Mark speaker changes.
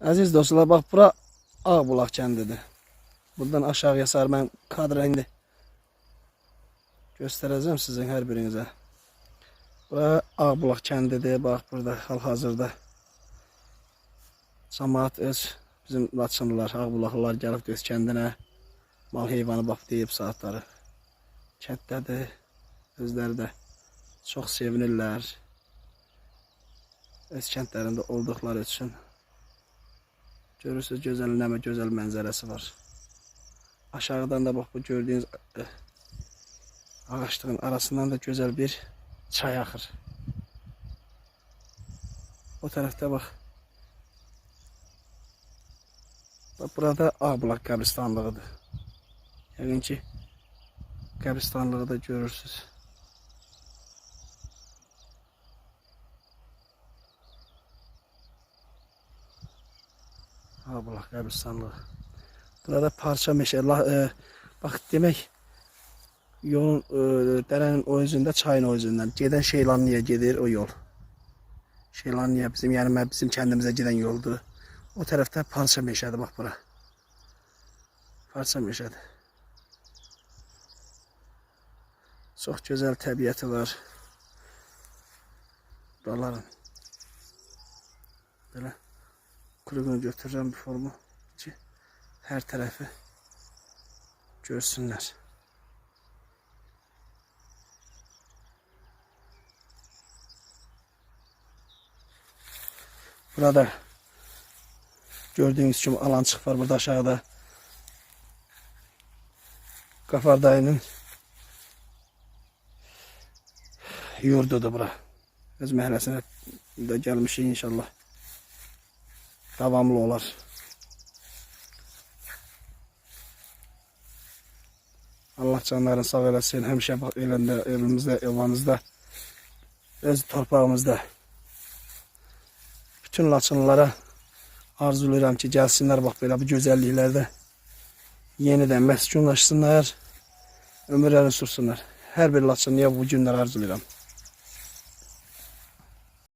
Speaker 1: Aziz dostlar bak bura Ağbulaq kəndidir. Buradan aşağıya sarı mən kadra indi göstereceğim sizin her birinize. Bura Ağbulaq kəndidir. Bax burada hal-hazırda cəmaət öz bizim Laçınlılar, Ağbulaqlılar gəlib öz kəndinə mal heyvanı baplayıb saatları. Kənddədir. Özləri də çox sevinirlər. Öz kəndlərində olduqları üçün. Görürsünüz gözəl nəmə gözəl mənzərəsi var. Aşağıdan da bax bu gördüyünüz e, ağaçlığın arasından da güzel bir çay akır. O tarafta bak. Bak burada Ağbulaq qəbristanlığıdır. Yəqin ki qəbristanlığı da görürsüz. Ağbulaq qəbristanlığı. Burada parça meşə. la- E, bax demək yolun e, dərenin o özündə, çayın o özündən gedən Şeylanlıya gedir o yol. Şeylanlıya bizim yəni bizim kəndimizə gedən yoldur. O tərəfdə parça meşədir bax bura. Parça meşədir. Çox gözəl təbiəti var. Buraların. Belə kurugunu götürürəm bir formu ki hər tərəfi görsünlər. Burada gördüğünüz gibi alancık var burada aşağıda. Gafar dayının yurdudur bura. Öz məhəlləsinə də gəlmişik inşallah. Davamlı olar. Allah canlarını sağ eləsin. Həmişə bax eləndə, evimizdə, evimizdə, öz torpağımızda. Bütün Laçınlılara arzulayıram ki, gəlsinlər bax belə bu gözəlliklərdə yenidən məskunlaşsınlar, ömürlərini sürsünlər. Hər bir Laçınlıya bu günlər arzulayıram.